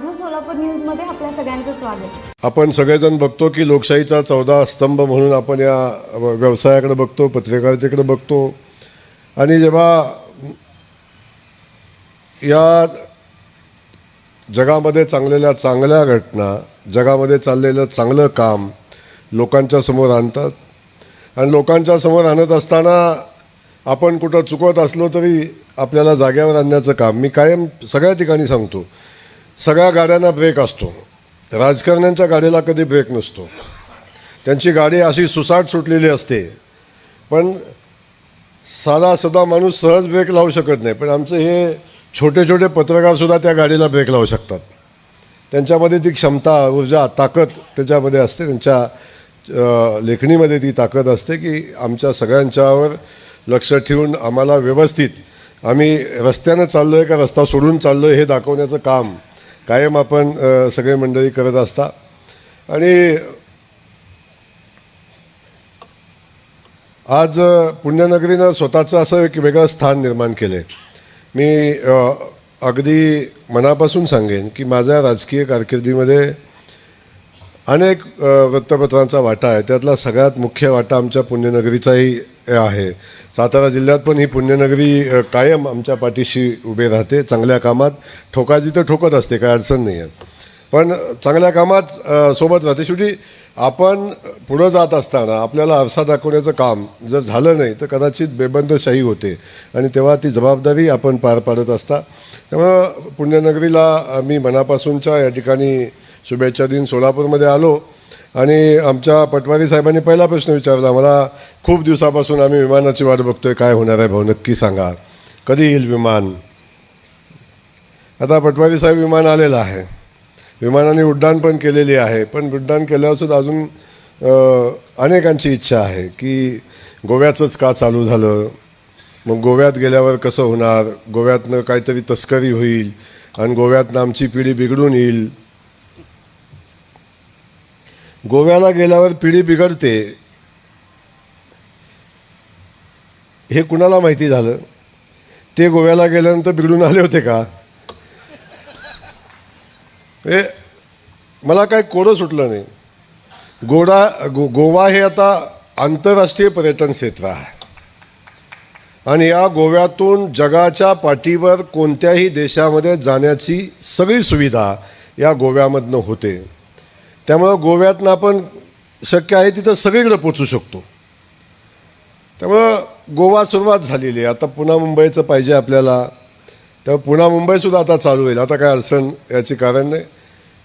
माझं सोलापूर न्यूजमध्ये आपल्या सगळ्यांचं स्वागत. आपण सगळेजण बघतो की लोकशाहीचा चौदा स्तंभ म्हणून आपण या व्यवसायाकडे बघतो पत्रकारितेकडे बघतो. आणि जेव्हा या जगामध्ये चांगलेल्या चांगल्या घटना जगामध्ये चाललेलं चांगलं काम लोकांच्या समोर आणतात. आणि लोकांच्या समोर आणत असताना आपण कुठं चुकवत असलो तरी आपल्याला जाग्यावर आणण्याचं काम मी कायम सगळ्या ठिकाणी सांगतो. सगळ्या गाड्यांना ब्रेक असतो. राजकारण्यांच्या गाडीला कधी ब्रेक नसतो. त्यांची गाडी अशी सुसाट सुटलेली असते. पण साधा सदा माणूस सहज ब्रेक लावू शकत नाही. पण आमचे हे छोटे छोटे पत्रकारसुद्धा त्या गाडीला ब्रेक लावू शकतात. त्यांच्यामध्ये ती क्षमता ऊर्जा ताकद त्याच्यामध्ये असते. त्यांच्या लेखणीमध्ये ती ताकद असते की आमच्या सगळ्यांच्यावर लक्ष ठेवून आम्हाला व्यवस्थित आम्ही रस्त्यानं चाललो आहे का रस्ता सोडून चाललो आहे हे दाखवण्याचं काम कायम आपण सगळे मंडळी करत असता. आणि आज पुण्यनगरीनं स्वतःचं असं एक वेगळं स्थान निर्माण केलं आहे मी अगदी मनापासून सांगेन की माझ्या राजकीय कारकिर्दीमध्ये अनेक वृत्तपत्रांचा वाटा आहे. त्यातला सगळ्यात मुख्य वाटा आमच्या पुण्यनगरीचाही आहे. सातारा जिल्ह्यात पण ही पुण्यनगरी कायम आमच्या पाठीशी उभे राहते चांगल्या कामात. ठोकायची तर ठोकत असते काय अडचण नाही आहे पण चांगल्या कामात सोबत राहते. शेवटी आपण पुढं जात असताना आपल्याला आरसा दाखवण्याचं काम जर झालं नाही तर कदाचित बेबंदशाही होते. आणि तेव्हा ती जबाबदारी आपण पार पाडत असता. त्यामुळं पुण्यनगरीला मी मनापासूनच्या या ठिकाणी शुभेच्छा दिन सोलापूरमध्ये आलो. आणि आमच्या पटवारी साहेबांनी पहिला प्रश्न विचारला मला खूप दिवसापासून आम्ही विमानाची वाट बघतोय काय होणार आहे भाऊ? नक्की सांगा. कधी येईल विमान? आता पटवारी साहेब विमान आलेलं आहे. विमानाने उड्डाण पण केलेली आहे. पण उड्डाण केल्यावर सुद्धा अजून अनेकांची इच्छा आहे की गोव्याचंच का चालू झालं? मग गोव्यात गेल्यावर कसं होणार? गोव्यातनं काहीतरी तस्करी होईल आणि गोव्यातनं आमची पिढी बिघडून येईल. गोव्याला गेल्यावर पिढी बिघडते. हे कुणाला माहिती झालं? ते गोव्याला गेल्यानंतर बिघडून आले होते का? हे मला काय कोडं सुटलं नाही. गोडा गो गोवा हे आता आंतरराष्ट्रीय पर्यटन क्षेत्र आहे. आणि या गोव्यातून जगाच्या पाठीवर कोणत्याही देशामध्ये जाण्याची सगळी सुविधा या गोव्यामधनं होते. त्यामुळं गोव्यातनं आपण शक्य आहे तिथं सगळीकडे पोचू शकतो. त्यामुळं गोवा सुरुवात झालेली आहे. आता पुन्हा मुंबईचं पाहिजे आपल्याला. तर पुन्हा मुंबईसुद्धा आता चालू होईल. आता काय अडचण याची कारण नाही.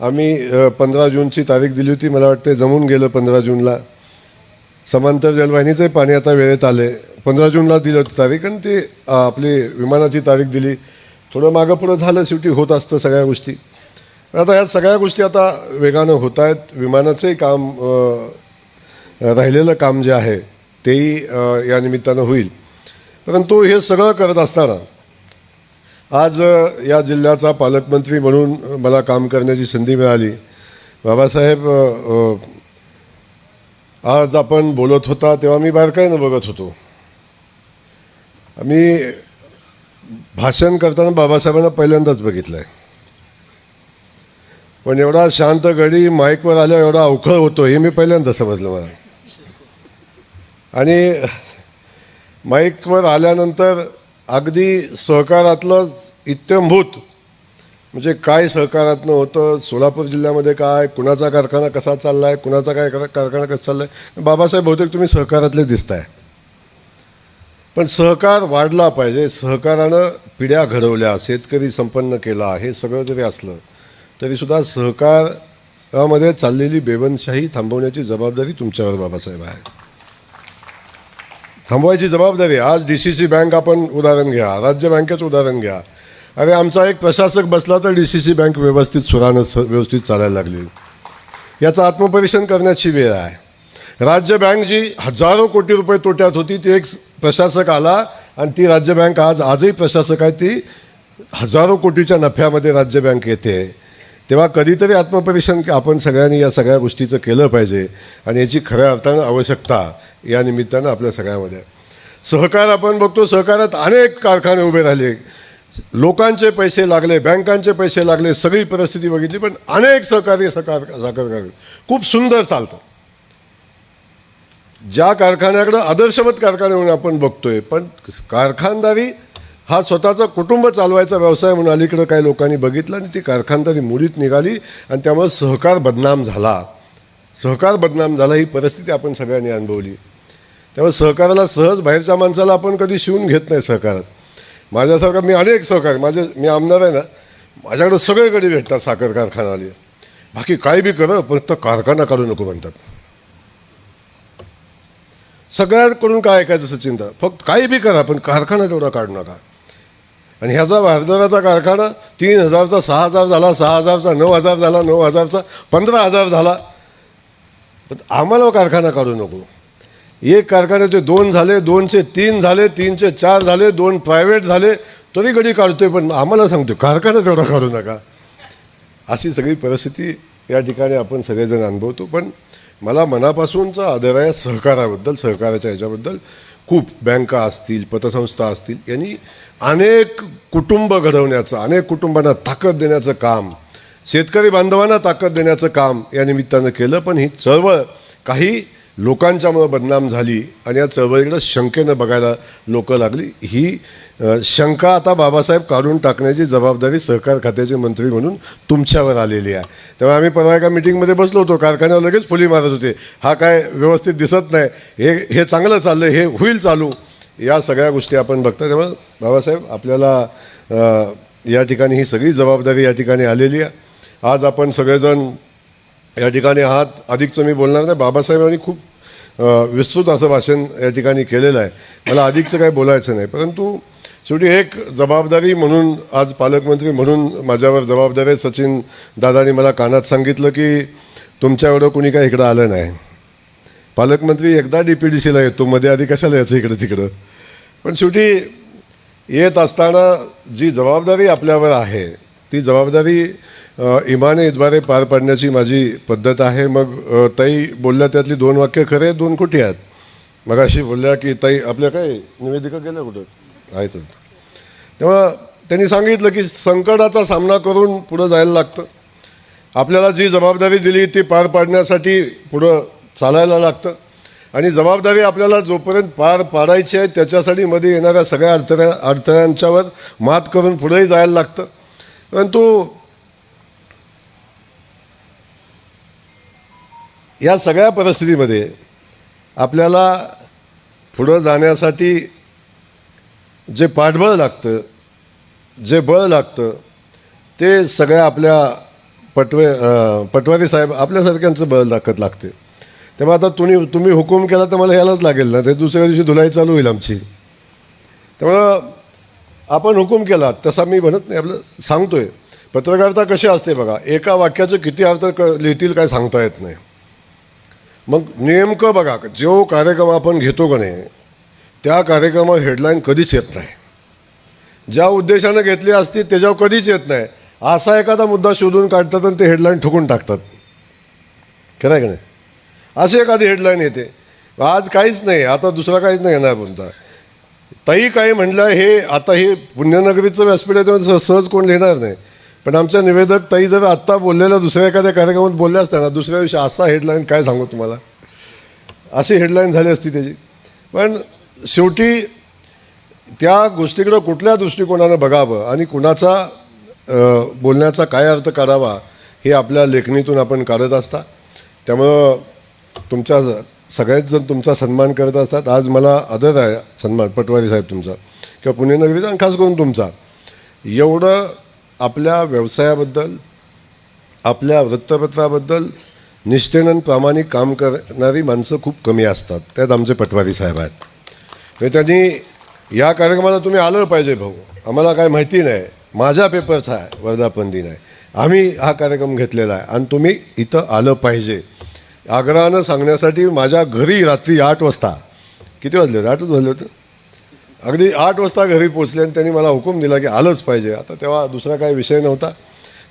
आम्ही पंधरा जूनची तारीख दिली होती. मला वाटते जमून गेलं पंधरा जूनला. समांतर जलवाहिनीचंही पाणी आता वेळेत आले पंधरा जूनला दिलं होती तारीख आणि ती आपली विमानाची तारीख दिली. थोडं मागं पुढं झालं शेवटी होत असतं सगळ्या गोष्टी. आता ह्या सगळ्या गोष्टी आता वेगानं होत आहेत. विमानाचंही काम राहिलेलं काम जे आहे तेही या निमित्तानं होईल. परंतु हे सगळं करत असताना आज या जिल्ह्याचा पालकमंत्री म्हणून मला काम करण्याची संधी मिळाली. बाबासाहेब आज आपण बोलत होता तेव्हा मी बारकाईनं बघत होतो. मी भाषण करताना बाबासाहेबांना पहिल्यांदाच बघितलं आहे पण एवढा शांत गडी माईकवर आल्यावर एवढा अवखळ होतो हे मी पहिल्यांदा समजलं मला. आणि माईकवर आल्यानंतर अगदी सहकारातलंच इत्यंभूत म्हणजे काय सहकारातनं होतं सोलापूर जिल्ह्यामध्ये काय कुणाचा कारखाना कसा चालला आहे कुणाचा काय कारखाना कसा चालला आहे बाबासाहेब बहुतेक तुम्ही सहकारातले दिसताय. पण सहकार वाढला पाहिजे सहकारानं पिढ्या घडवल्या शेतकरी संपन्न केला हे सगळं जरी असलं तरीसुद्धा सहकारामध्ये चाललेली बेबनशाही थांबवण्याची जबाबदारी तुमच्यावर बाबासाहेब आहे. थांबवायची जबाबदारी. आज डी सी सी बँक आपण उदाहरण घ्या. राज्य बँकेचं उदाहरण घ्या. अरे आमचा एक प्रशासक बसला तर डी सी सी बँक व्यवस्थित सुरानं स- व्यवस्थित चालायला लागली. याचं आत्मपरीक्षण करण्याची वेळ आहे. राज्य बँक जी हजारो कोटी रुपये तोट्यात होती ती एक प्रशासक आला आणि ती राज्य बँक आज आजही प्रशासक आहे. ती हजारो कोटीच्या नफ्यामध्ये राज्य बँक येते. तेव्हा कधीतरी आत्मपरीक्षण आपण सगळ्यांनी या सगळ्या गोष्टीचं केलं पाहिजे आणि याची खऱ्या अर्थानं आवश्यकता या निमित्तानं आपल्या सगळ्यामध्ये. आहे. सहकार आपण बघतो सहकारात अनेक कारखाने उभे राहिले. लोकांचे पैसे लागले बँकांचे पैसे लागले सगळी परिस्थिती बघितली पण अनेक सहकारी सहकार साखर कारखाने. खूप सुंदर चालतं. ज्या कारखान्याकडं आदर्शवत कारखाने म्हणून आपण बघतोय पण कारखानदारी हा स्वतःचा कुटुंब चालवायचा व्यवसाय म्हणून अलीकडं काही लोकांनी बघितलं आणि ती कारखानदारी मुडीत निघाली आणि त्यामुळे सहकार बदनाम झाला. सहकार बदनाम झाला ही परिस्थिती आपण सगळ्यांनी अनुभवली. त्यामुळे सहकाराला सहज बाहेरच्या माणसाला आपण कधी शिवून घेत नाही सहकारात माझ्यासारखा मी अनेक सहकार माझे मी आमदार आहे ना माझ्याकडे सगळीकडे भेटतात साखर कारखानावाले बाकी काय बी कर पण कारखाना काढू नको म्हणतात. सगळ्यांकडून काय ऐकायचं सचिन फक्त काही बी करा पण कारखाना तेवढा काढू नका. आणि ह्याचा भारदाचा कारखाना तीन हजारचा सहा हजार झाला सहा हजारचा नऊ हजार झाला नऊ हजारचा पंधरा हजार झाला. पण आम्हाला कारखाना काढू नको. एक कारखान्याचे दोन झाले दोनशे तीन झाले तीनशे चार झाले दोन प्रायव्हेट झाले तरी गडी काढतोय पण आम्हाला सांगतो कारखाना तेवढा काढू नका. अशी सगळी परिस्थिती या ठिकाणी आपण सगळेजण अनुभवतो पण मला मनापासूनचा आदर आहे सहकाराबद्दल सहकाराच्या ह्याच्याबद्दल. खूप बँका असतील पतसंस्था असतील यांनी अनेक कुटुंब घडवण्याचं अनेक कुटुंबांना ताकद देण्याचं काम शेतकरी बांधवांना ताकद देण्याचं काम या निमित्तानं केलं पण ही चळवळ काही लोकांच्यामुळं बदनाम झाली आणि या चळवळीकडं शंकेनं बघायला लोक लागली. ही शंका आता बाबासाहेब काढून टाकण्याची जबाबदारी सहकार खात्याचे मंत्री म्हणून तुमच्यावर आलेली आहे. तेव्हा आम्ही परवा एका मिटिंगमध्ये बसलो होतो कारखान्यावर लगेच फुली मारत होते. हा काय व्यवस्थित दिसत नाही. हे हे चांगलं चाललं हे होईल चालू. या सगळ्या गोष्टी आपण बघता. तेव्हा बाबासाहेब आपल्याला या ठिकाणी ही सगळी जबाबदारी या ठिकाणी आलेली आहे. आज आपण सगळेजण या ठिकाणी हात अधिकचं मी बोलणार नाही. बाबासाहेबांनी खूप विस्तृत असं भाषण या ठिकाणी केलेलं आहे. मला अधिकचं काही बोलायचं नाही. परंतु शेवटी एक जबाबदारी म्हणून आज पालकमंत्री म्हणून माझ्यावर जबाबदारी आहे. सचिन दादानी मला कानात सांगितलं की तुमच्या एवढं कुणी काय इकडं आलं नाही. पालकमंत्री एकदा डी पी डी सीला येतो मध्ये आधी कशाला यायचं इकडं तिकडं? पण शेवटी येत असताना जी जबाबदारी आपल्यावर आहे ती जबाबदारी इमाने इद्वारे पार पाडण्याची माझी पद्धत आहे. मग ताई बोलल्या त्यातली दोन वाक्य खरे दोन खोटी आहेत. मग अशी बोलल्या की ताई आपल्या काय निवेदिका गेल्या कुठं? आहेत. तेव्हा त्यांनी सांगितलं की संकटाचा सामना करून पुढं जायला लागतं. आपल्याला जी जबाबदारी दिली ती पार पाडण्यासाठी पुढं चालायला लागतं. आणि जबाबदारी आपल्याला जोपर्यंत पार पाडायची आहे त्याच्यासाठी मध्ये येणाऱ्या सगळ्या अडथळ्या अडथळ्यांच्यावर मात करून पुढेही जायला लागतं. परंतु या सगळ्या परिस्थितीमध्ये आपल्याला पुढं जाण्यासाठी जे पाठबळ लागतं जे बळ लागतं ते सगळ्या आपल्या पटवे पटवारी साहेब आपल्यासारख्यांचं बळ दाखत लागते. तेव्हा आता तुम्ही तुम्ही हुकूम केला तर मला यायलाच लागेल ना ते दुसऱ्या दिवशी धुलाई चालू होईल आमची. त्यामुळं आपण हुकूम केला तसा मी म्हणत नाही आपलं सांगतोय. पत्रकारिता कशी असते बघा एका वाक्याचं किती अर्थ क लिहितील काय सांगता येत नाही. मग नेमकं बघा जो कार्यक्रम आपण घेतो का नाही त्या कार्यक्रमात हेडलाईन कधीच येत नाही. ज्या उद्देशानं घेतली असती त्याच्यावर कधीच येत नाही. असा एखादा मुद्दा शोधून काढतात आणि ते हेडलाईन ठोकून टाकतात. खरं आहे का नाही? अशी एखादी हेडलाईन येते. आज काहीच नाही आता दुसरा काहीच नाही येणार बोलता. ताई काही म्हणलं हे आता हे पुण्यनगरीचं व्यासपीठ आहे तेव्हा सह- सहज कोण लिहिणार नाही. पण आमच्या निवेदक ताई जर आत्ता बोललेल्या दुसऱ्या एखाद्या कार्यक्रमात बोलल्या असत्या ना दुसऱ्या दिवशी असा हेडलाईन काय सांगू तुम्हाला? अशी हेडलाईन झाली असती त्याची. पण शेवटी त्या गोष्टीकडं कुठल्या दृष्टिकोनानं बघावं आणि कुणाचा बोलण्याचा काय अर्थ करावा हे आपल्या लेखणीतून आपण काढत असता. त्यामुळं तुमच्या सगळ्याच जण तुमचा सन्मान करत असतात. आज मला आदर आहे सन्मान पटवारी साहेब तुमचा. किंवा पुण्यनगरीचा आणि खास करून तुमचा. एवढं आपल्या व्यवसायाबद्दल आपल्या वृत्तपत्राबद्दल निष्ठेनं प्रामाणिक काम करणारी माणसं खूप कमी असतात. त्यात आमचे पटवारी साहेब आहेत. म्हणजे त्यांनी या कार्यक्रमाला तुम्ही आलं पाहिजे भाऊ. आम्हाला काय माहिती नाही. माझ्या पेपरचा आहे वर्धापन दिन आहे आम्ही हा कार्यक्रम घेतलेला आहे आणि तुम्ही इथं आलं पाहिजे. आग्रहानं सांगण्यासाठी माझ्या घरी रात्री आठ वाजता किती वाजले? होते आठच वाजले होते. अगदी आठ वाजता घरी पोचले आणि त्यांनी मला हुकूम दिला की आलंच पाहिजे. आता तेव्हा दुसरा काही विषय नव्हता.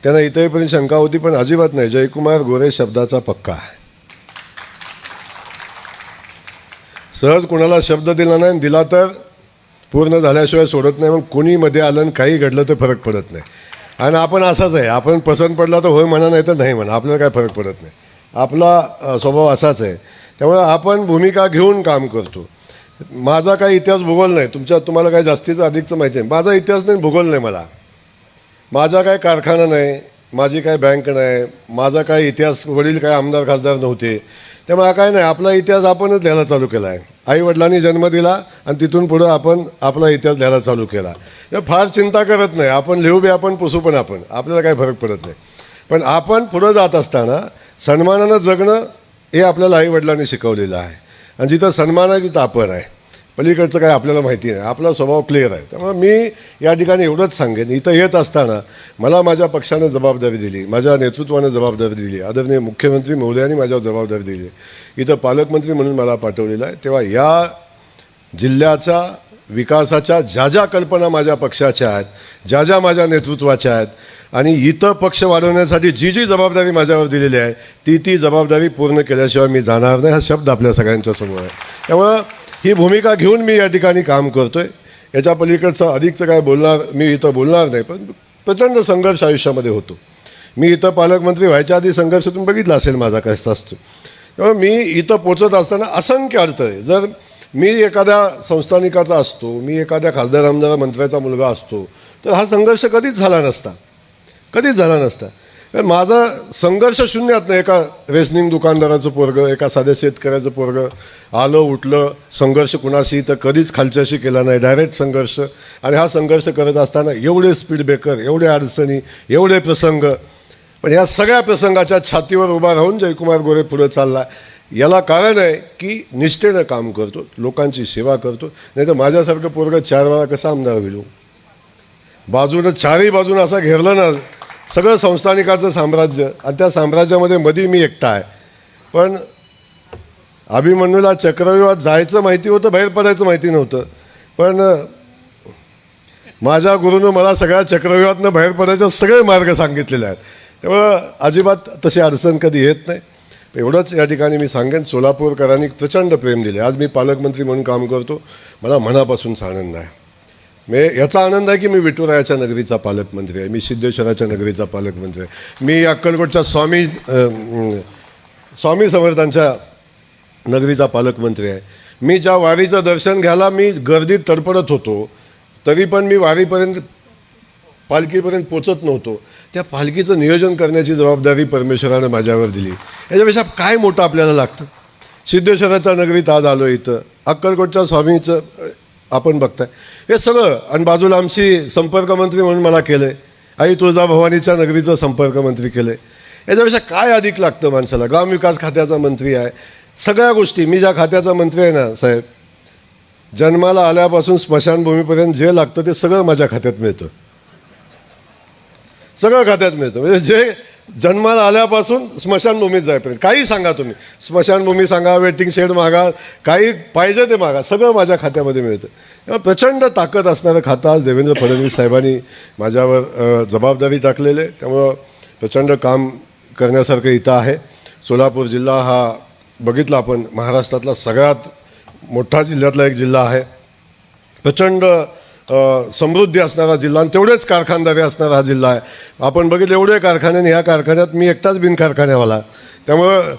त्यांना इथेपर्यंत शंका होती पण अजिबात नाही. जयकुमार गोरे शब्दाचा पक्का आहे. सहज कोणाला शब्द दिला नाही दिला तर पूर्ण झाल्याशिवाय सोडत नाही मग कुणी मध्ये आलं आणि काही घडलं तर फरक पडत नाही. आणि आपण असाच आहे. आपण पसंत पडला तर होय म्हणा नाही तर नाही म्हणा. आपल्याला काय फरक पडत नाही. आपला स्वभाव असाच आहे. त्यामुळे आपण भूमिका घेऊन काम करतो. माझा काही इतिहास भूगोल नाही. तुमच्या तुम्हाला काही जास्तीचं अधिकचं माहिती आहे. माझा इतिहास नाही भूगोल नाही मला. माझा काय कारखाना नाही माझी काय बँक नाही माझा काय इतिहास वडील काय आमदार खासदार नव्हते. त्यामुळे काय नाही. आपला इतिहास आपणच लिहायला चालू केला आहे. आई वडिलांनी जन्म दिला आणि तिथून पुढं आपण आपला इतिहास लिहायला चालू केला. फार चिंता करत नाही. आपण लिहू बी आपण पुसू पण आपण. आपल्याला काही फरक पडत नाही. पण आपण पुढं जात असताना सन्मानानं जगणं हे आपल्याला आई वडिलांनी शिकवलेलं आहे. आणि जिथं सन्मान आहे तिथं आपण आहे. पलीकडचं काय आपल्याला माहिती नाही. आपला स्वभाव क्लिअर आहे. त्यामुळे मी या ठिकाणी एवढंच सांगेन. इथं येत असताना मला माझ्या पक्षानं जबाबदारी दिली. माझ्या नेतृत्वानं जबाबदारी दिली. आदरणीय मुख्यमंत्री महोदयांनी माझ्यावर जबाबदारी दिली. इथं पालकमंत्री म्हणून मला पाठवलेलं आहे. तेव्हा या जिल्ह्याच्या विकासाच्या ज्या ज्या कल्पना माझ्या पक्षाच्या आहेत ज्या ज्या माझ्या नेतृत्वाच्या आहेत आणि इथं पक्ष वाढवण्यासाठी जी जी जबाबदारी माझ्यावर दिलेली आहे ती ती जबाबदारी पूर्ण केल्याशिवाय मी जाणार नाही हा शब्द आपल्या सगळ्यांच्या समोर आहे. त्यामुळं ही भूमिका घेऊन मी या ठिकाणी काम करतो आहे याच्या पलीकडचं अधिकचं काय बोलणार मी इथं बोलणार नाही पण प्रचंड संघर्ष आयुष्यामध्ये होतो. मी इथं पालकमंत्री व्हायच्या आधी संघर्ष तुम्ही बघितला असेल माझा कसा असतो त्यामुळे मी इथं पोचत असताना असंख्य अडथळे. जर मी एखाद्या संस्थानिकाचा असतो मी एखाद्या खासदार आमदार मंत्र्याचा मुलगा असतो तर हा संघर्ष कधीच झाला नसता. कधीच झाला नसता. कारण माझा संघर्ष शून्यात नाही एका रेसनिंग दुकानदाराचं पोरगं एका साध्या शेतकऱ्याचं पोरगं आलं उठलं संघर्ष कुणाशी तर कधीच खालच्याशी केला नाही. डायरेक्ट संघर्ष. आणि हा संघर्ष करत असताना एवढे स्पीड ब्रेकर एवढे अडचणी एवढे प्रसंग. पण या सगळ्या प्रसंगाच्या छातीवर उभा राहून जयकुमार गोरे पुढे चालला. याला कारण आहे की निष्ठेनं काम करतो लोकांची सेवा करतो. नाही तर माझ्यासारखं पोरगं चार वेळा कसं आमदार होईल हो? बाजूनं चारही बाजूनं असा घेरलं ना सगळं संस्थानिकाचं साम्राज्य. आणि त्या साम्राज्यामध्ये मधी मी एकटा आहे. पण अभिमन्यूला चक्रव्यूहात जायचं माहिती होतं बाहेर पडायचं माहिती नव्हतं. पण माझ्या गुरुनं मला सगळ्या चक्रव्यूहातनं बाहेर पडायचे सगळे मार्ग सांगितलेले आहेत. त्यामुळं अजिबात तशी अडचण कधी येत नाही. एवढंच या ठिकाणी मी सांगेन. सोलापूरकरांनी प्रचंड प्रेम दिले. आज मी पालकमंत्री म्हणून काम करतो. मला मनापासून आनंद आहे. मी याचा आनंद आहे की मी विठुरायाच्या नगरीचा पालकमंत्री आहे मी सिद्धेश्वराच्या नगरीचा पालकमंत्री आहे. मी अक्कलकोटच्या स्वामी स्वामी समर्थांच्या नगरीचा पालकमंत्री आहे. मी ज्या वारीचं दर्शन घ्यायला मी गर्दीत तडपडत होतो तरी पण मी वारीपर्यंत पालखीपर्यंत पोचत नव्हतो. त्या पालखीचं नियोजन करण्याची जबाबदारी परमेश्वरानं माझ्यावर दिली. याच्यापेक्षा काय मोठं आपल्याला लागतं? सिद्धेश्वराच्या नगरीत आज आलो इथं. अक्कलकोटच्या स्वामीचं आपण बघताय. हे सगळं आणि बाजूला आमची संपर्कमंत्री म्हणून मला केलं आहे आई तुळजाभवानीच्या नगरीचं संपर्क मंत्री केलं आहे याच्यापेक्षा काय अधिक लागतं माणसाला? ग्रामविकास खात्याचा मंत्री आहे. सगळ्या गोष्टी मी ज्या खात्याचा मंत्री आहे ना साहेब जन्माला आल्यापासून स्मशानभूमीपर्यंत जे लागतं ते सगळं माझ्या खात्यात मिळतं. सगळं खात्यात मिळतं. म्हणजे जे जन्माला आल्यापासून स्मशानभूमीत जायपर्यंत काही सांगा तुम्ही. स्मशानभूमी सांगा वेटिंग शेड मागा काही पाहिजे ते मागा. सगळं माझ्या खात्यामध्ये मिळतं. तेव्हा प्रचंड ताकद असणारं खातं आज देवेंद्र फडणवीस साहेबांनी माझ्यावर जबाबदारी टाकलेले त्यामुळं प्रचंड काम करण्यासारखं इथं आहे. सोलापूर जिल्हा हा बघितला आपण. महाराष्ट्रातला सगळ्यात मोठा जिल्ह्यातला एक जिल्हा आहे. प्रचंड समृद्धी असणारा जिल्हा आणि तेवढेच कारखानदारी असणारा हा जिल्हा आहे. आपण बघितलं एवढे कारखाने आणि ह्या कारखान्यात मी एकटाच बिन कारखान्यावाला त्यामुळं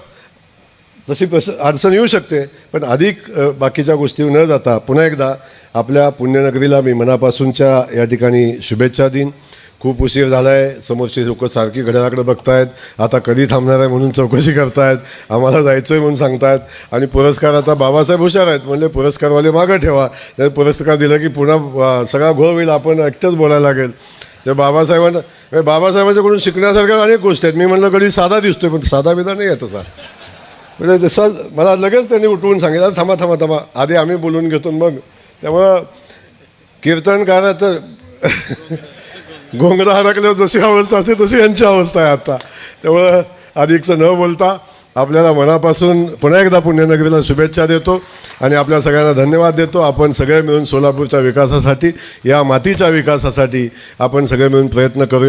तशी कस अडचण येऊ शकते पण अधिक बाकीच्या गोष्टी न जाता पुन्हा एकदा आपल्या पुण्यनगरीला मी मनापासूनच्या या ठिकाणी शुभेच्छा देईन. खूप उशीर झाला आहे समोरची लोक सारखी घड्याळाकडे बघतायत. आता कधी थांबणार आहे म्हणून चौकशी करतायत. आम्हाला जायचं आहे म्हणून सांगतायत. आणि पुरस्कार आता बाबासाहेब हुशार आहेत. म्हणले पुरस्कारवाले मागं ठेवा. तर पुरस्कार दिला की पुन्हा सगळा घोळ होईल. आपण एकटंच बोलायला लागेल. तर बाबासाहेबांना बाबासाहेबांच्याकडून शिकण्यासारख्या अनेक गोष्टी आहेत. मी म्हणलं कधी साधा दिसतोय पण साधा बिधा नाही आहे तसा. म्हणजे जसं मला लगेच त्यांनी उठवून सांगितलं थांबा थांबा थांबा. आधी आम्ही बोलून घेतो मग. त्यामुळं कीर्तनकाराचं घोंगडा हरकल्यावर जशी अवस्था असते तशी यांची अवस्था आहे आता. त्यामुळं अधिकचं न बोलता आपल्याला मनापासून पुन्हा एकदा पुण्यनगरीला शुभेच्छा देतो आणि आपल्या सगळ्यांना धन्यवाद देतो. आपण सगळे मिळून सोलापूरच्या विकासासाठी या मातीच्या विकासासाठी आपण सगळे मिळून प्रयत्न करूया.